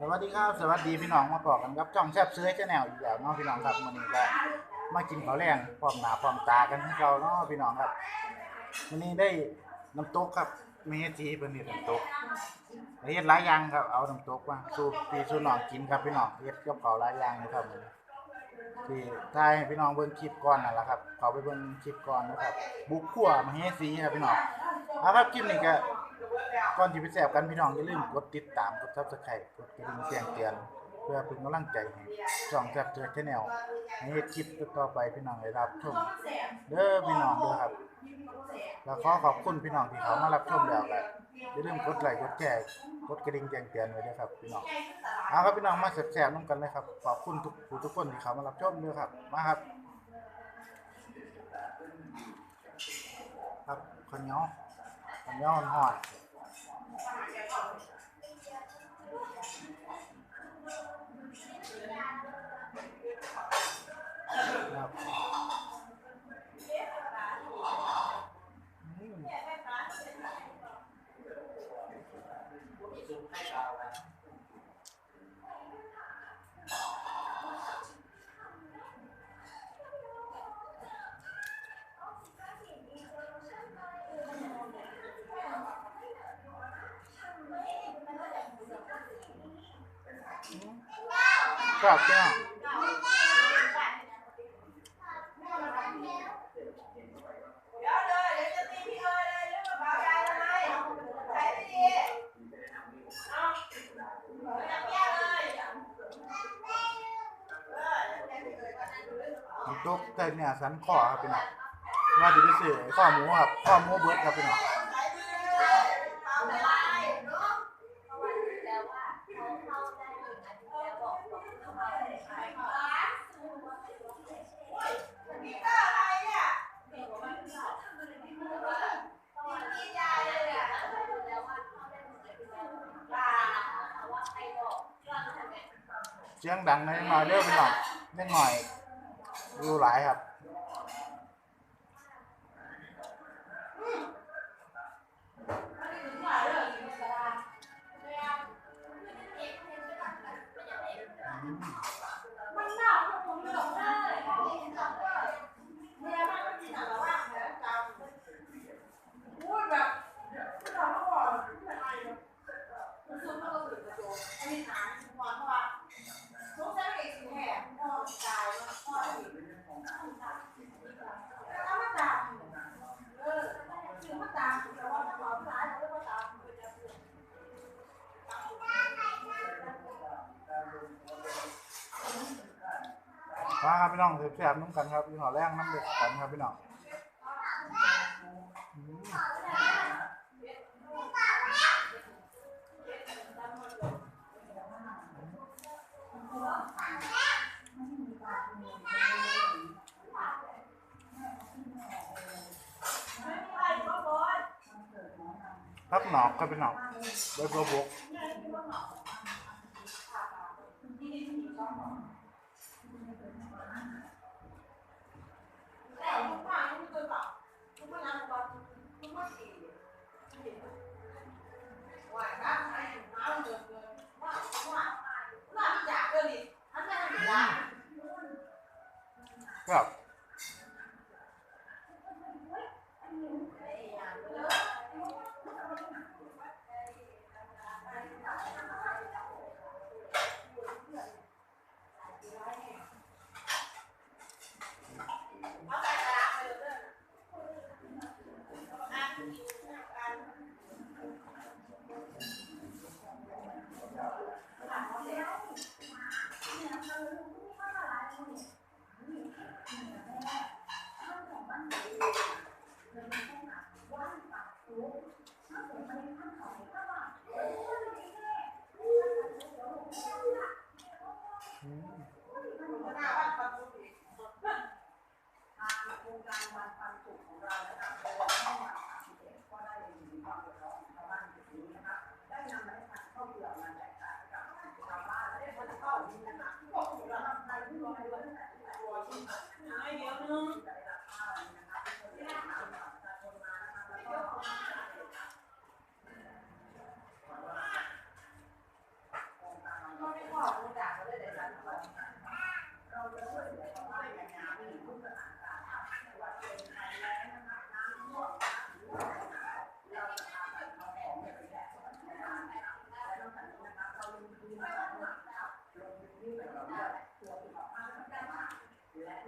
สวัสดีครับสวัสดีพี่น้องมาบอกกันครับจ้องแซบเสื้อชาแนลอยู่แล้วเนาะพี่น้องครับวันนี้ก็มากินข้าวแรงพร้อมหนาพร้อมตากันที่เราเนาะพี่น้องครับวันนี้ได้น้ำตกครับเมจีเป็นนี่น้ำตกเฮ็ดหลายอย่างครับเอาน้ำตกมาสูบปีสูน้องกินครับพี่น้องเฮ็ดกับข้าวหลายอย่างนะครับ ที่ถ่ายให้พี่น้องเบิ่งคลิปก่อนนั่นแหละครับเขาไปเบิ่งคลิปก่อนนะครับ บุกขั่วมาเฮสีครับพี่น้องเอาครับคลิปนี้ก็ก่อนที่ไปแสบกันพี่น้องอย่าลืมกดติดตามกดซับสไครต์กดกระดิ่งแจ้งเตือน เพื่อเป็นกำลังใจให้ช่องแซ่บเจอแนลให้เฮ็ดคลิปต่อไปพี่น้องได้รับชมเด้อพี่น้องเด้อครับ แล้วขอขอบคุณพี่น้องที่เขามารับชมแล้วก็อย่าลืมกดไลค์กดแชร์กดกระดิ่งแจ้งเตือนไว้ด้วยครับพี่น้องเอาครับพี่น้องมาแซ่บๆน้ำกันเลยครับขอบคุณทุกผู้ทุกคนที่เขามารับชมด้วยครับมาครับ ครับข้าวเนียวข้าวเหน่อน Gracias. ะเป๋าน้ำตกแต่เนี่ยสันคอครับพี่น้องว่าจะไปซื้อข้อหมูครับข้อหมูเบิร์ดครับพี่น้อง ใส่ไปเลยเอาไปเลยเนาะเพราะว่าดูแล้วว่าเขาเข้าได้อีกอันนี้แล้วบอกบอกต้องเอาไปขายก่อนโอ้ยนี่ก็อะไรเนี่ยกินยาเลยอะยา เสียงดังในหน่อยเด้อพี่น้องนิดหน่อยดูหลายครับ มันหนาวมันคงไม่หลงได้เมียมันก็กินอะไรวะแผลจำพูดแบบพูดแบบเขาบอกไม่ไอเลยมันซุ่มแล้วก็ตื่นกระโจนไอ้หางทุกวันเพราะว่าลูกจะไม่เอกสิแห่พ่อตายพ่ออีกแล้วมาตามเออคือมาตามแต่ว่าถ้าหมอร้ายเขาก็มาตามคือจะเปลี่ยน มาครับพี่น้องแซ่บๆน้ำกันครับพี่น้องแรงน้ำเด็ดกันครับพี่น้องพักหนอกครับพี่น้องใบบัวบก แต่ทุกวันทุกคนแบบทุกวันนั้นวันทุกวันสี่ว่าน้ำใส่น้ำเดือดเดือดว่าว่าว่าอยากเลยดิอันนั้นอยาก ครั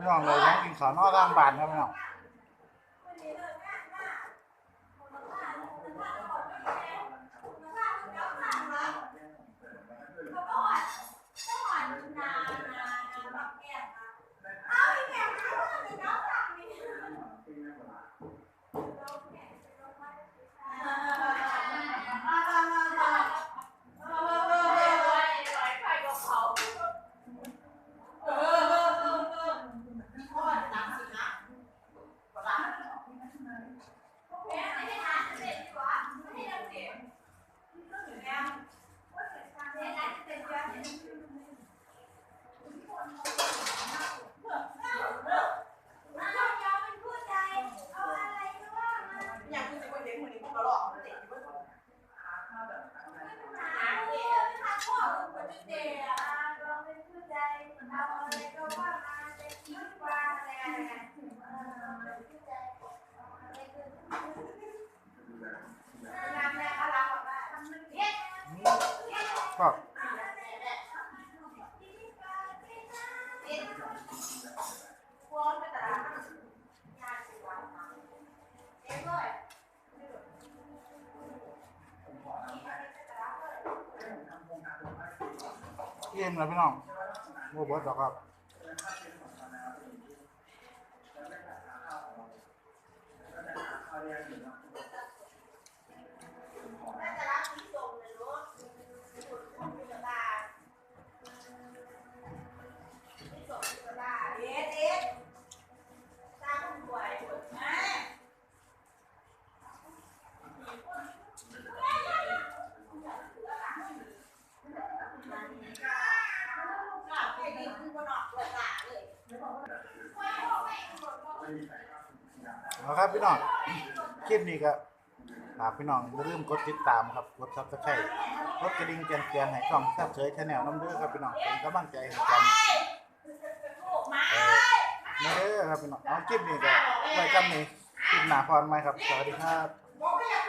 พี่น้องเลยนะกินข้าวนอกทางบ้านครับพี่น้อง ก็เยี่ยมเลยพี่น้องโมบอสหรอกครับ เอา ครับพี่น้อง คลิปนี้ก็ฝากพี่น้องอย่าลืมกดติดตามครับ กดซับสไครต์กดกระดิ่งแจ้งเตือนให้ช่องแซ่บเฉยชาแนลน้ำเด้อครับพี่น้องเป็นกำลังใจให้กันเออมาเด้อครับพี่น้องเอาคลิปนี้ก็ไว้จำนี้คลิปหน้าพรไหมครับ สวัสดีครับ